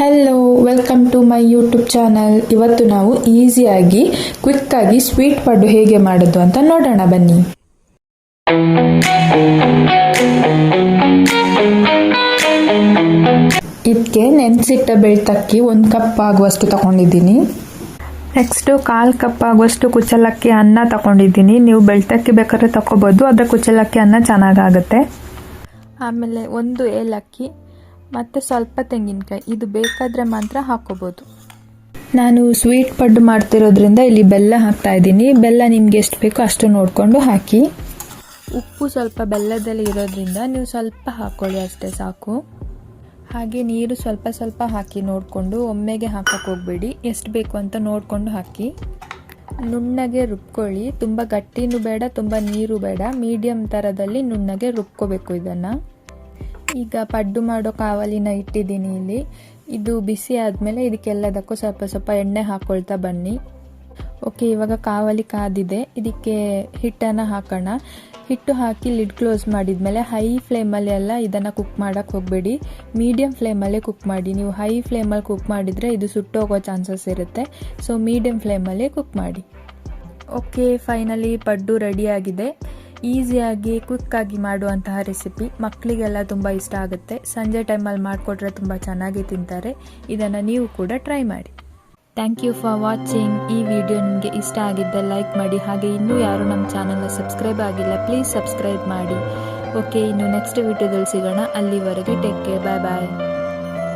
Hello welcome to my YouTube channel ಇವತ್ತು ನಾವು ಈಸಿಯಾಗಿ ಕ್ವಿಕ್ಕಾಗಿ ಸ್ವೀಟ್ ಪಡ್ಡು ಹೇಗೆ ಮಾಡೋದು ಅಂತ ನೋಡೋಣ ಬನ್ನಿ. ಇದಕ್ಕೆ ನೆನೆಸಿಟ್ಟ ಬೆಳ್ತಕ್ಕಿ ಒಂದು ಕಪ್ ಆಗುವಷ್ಟು ತಗೊಂಡಿದ್ದೀನಿ. ನೆಕ್ಸ್ಟು ಕಾಲು ಕಪ್ ಆಗುವಷ್ಟು ಕುಚ್ಚಲಕ್ಕಿ ಅನ್ನ ತಗೊಂಡಿದ್ದೀನಿ. ನೀವು ಬೆಳ್ತಕ್ಕಿ ಬೇಕಾದ್ರೆ ತಗೋಬೋದು ಆದರೆ ಕುಚ್ಚಲಕ್ಕಿ ಅನ್ನ ಚೆನ್ನಾಗಾಗುತ್ತೆ. ಆಮೇಲೆ ಒಂದು ಏಲಕ್ಕಿ ಮತ್ತು ಸ್ವಲ್ಪ ತೆಂಗಿನಕಾಯಿ. ಇದು ಬೇಕಾದರೆ ಮಾತ್ರ ಹಾಕೋಬೋದು. ನಾನು ಸ್ವೀಟ್ ಪಡ್ಡು ಮಾಡ್ತಿರೋದ್ರಿಂದ ಇಲ್ಲಿ ಬೆಲ್ಲ ಹಾಕ್ತಾ ಇದ್ದೀನಿ. ಬೆಲ್ಲ ನಿಮ್ಗೆ ಎಷ್ಟು ಬೇಕೋ ಅಷ್ಟು ನೋಡಿಕೊಂಡು ಹಾಕಿ. ಉಪ್ಪು ಸ್ವಲ್ಪ ಬೆಲ್ಲದಲ್ಲಿ ಇರೋದ್ರಿಂದ ನೀವು ಸ್ವಲ್ಪ ಹಾಕ್ಕೊಳ್ಳಿ ಅಷ್ಟೇ ಸಾಕು. ಹಾಗೆ ನೀರು ಸ್ವಲ್ಪ ಸ್ವಲ್ಪ ಹಾಕಿ ನೋಡಿಕೊಂಡು ಒಮ್ಮೆಗೆ ಹಾಕಕ್ಕೆ ಹೋಗಬೇಡಿ. ಎಷ್ಟು ಬೇಕು ಅಂತ ನೋಡಿಕೊಂಡು ಹಾಕಿ. ನುಣ್ಣಗೆ ರುಬ್ಕೊಳ್ಳಿ. ತುಂಬ ಗಟ್ಟಿನೂ ಬೇಡ ತುಂಬ ನೀರು ಬೇಡ. ಮೀಡಿಯಮ್ ಥರದಲ್ಲಿ ನುಣ್ಣಗೆ ರುಬ್ಕೋಬೇಕು ಇದನ್ನು. ಈಗ ಪಡ್ಡು ಮಾಡೋ ಕಾವಲಿನ ಇಟ್ಟಿದ್ದೀನಿ ಇಲ್ಲಿ. ಇದು ಬಿಸಿ ಆದಮೇಲೆ ಇದಕ್ಕೆಲ್ಲದಕ್ಕೂ ಸ್ವಲ್ಪ ಸ್ವಲ್ಪ ಎಣ್ಣೆ ಹಾಕ್ಕೊಳ್ತಾ ಬನ್ನಿ. ಓಕೆ, ಇವಾಗ ಕಾವಲಿ ಕಾದಿದೆ. ಇದಕ್ಕೆ ಹಿಟ್ಟನ್ನು ಹಾಕೋಣ. ಹಿಟ್ಟು ಹಾಕಿ ಲಿಡ್ ಕ್ಲೋಸ್ ಮಾಡಿದ್ಮೇಲೆ ಹೈ ಫ್ಲೇಮಲ್ಲಿ ಎಲ್ಲ ಇದನ್ನು ಕುಕ್ ಮಾಡೋಕ್ಕೆ ಹೋಗಬೇಡಿ. ಮೀಡಿಯಮ್ ಫ್ಲೇಮಲ್ಲೇ ಕುಕ್ ಮಾಡಿ. ನೀವು ಹೈ ಫ್ಲೇಮಲ್ಲಿ ಕುಕ್ ಮಾಡಿದರೆ ಇದು ಸುಟ್ಟೋಗೋ ಚಾನ್ಸಸ್ ಇರುತ್ತೆ. ಸೊ ಮೀಡಿಯಮ್ ಫ್ಲೇಮಲ್ಲೇ ಕುಕ್ ಮಾಡಿ. ಓಕೆ, ಫೈನಲಿ ಪಡ್ಡು ರೆಡಿಯಾಗಿದೆ ಈಸಿಯಾಗಿ ಕ್ವಿಕ್ಕಾಗಿ ಮಾಡುವಂತಹ ರೆಸಿಪಿ ಮಕ್ಕಳಿಗೆಲ್ಲ ತುಂಬ ಇಷ್ಟ ಆಗುತ್ತೆ. ಸಂಜೆ ಟೈಮಲ್ಲಿ ಮಾಡಿಕೊಟ್ರೆ ತುಂಬ ಚೆನ್ನಾಗಿ ತಿಂತಾರೆ. ಇದನ್ನು ನೀವು ಕೂಡ ಟ್ರೈ ಮಾಡಿ. ಥ್ಯಾಂಕ್ ಯು ಫಾರ್ ವಾಚಿಂಗ್ ಈ ವಿಡಿಯೋ ನಿಮಗೆ ಇಷ್ಟ ಆಗಿದ್ದ ಲೈಕ್ ಮಾಡಿ. ಹಾಗೆ ಇನ್ನೂ ಯಾರು ನಮ್ಮ ಚಾನಲ್ನ ಸಬ್ಸ್ಕ್ರೈಬ್ ಆಗಿಲ್ಲ ಪ್ಲೀಸ್ ಸಬ್ಸ್ಕ್ರೈಬ್ ಮಾಡಿ. ಓಕೆ ಇನ್ನು ನೆಕ್ಸ್ಟ್ ವಿಡಿಯೋದಲ್ಲಿ ಸಿಗೋಣ. ಅಲ್ಲಿವರೆಗೆ ಟೇಕ್ ಕೇರ್ ಬಾಯ್ ಬಾಯ್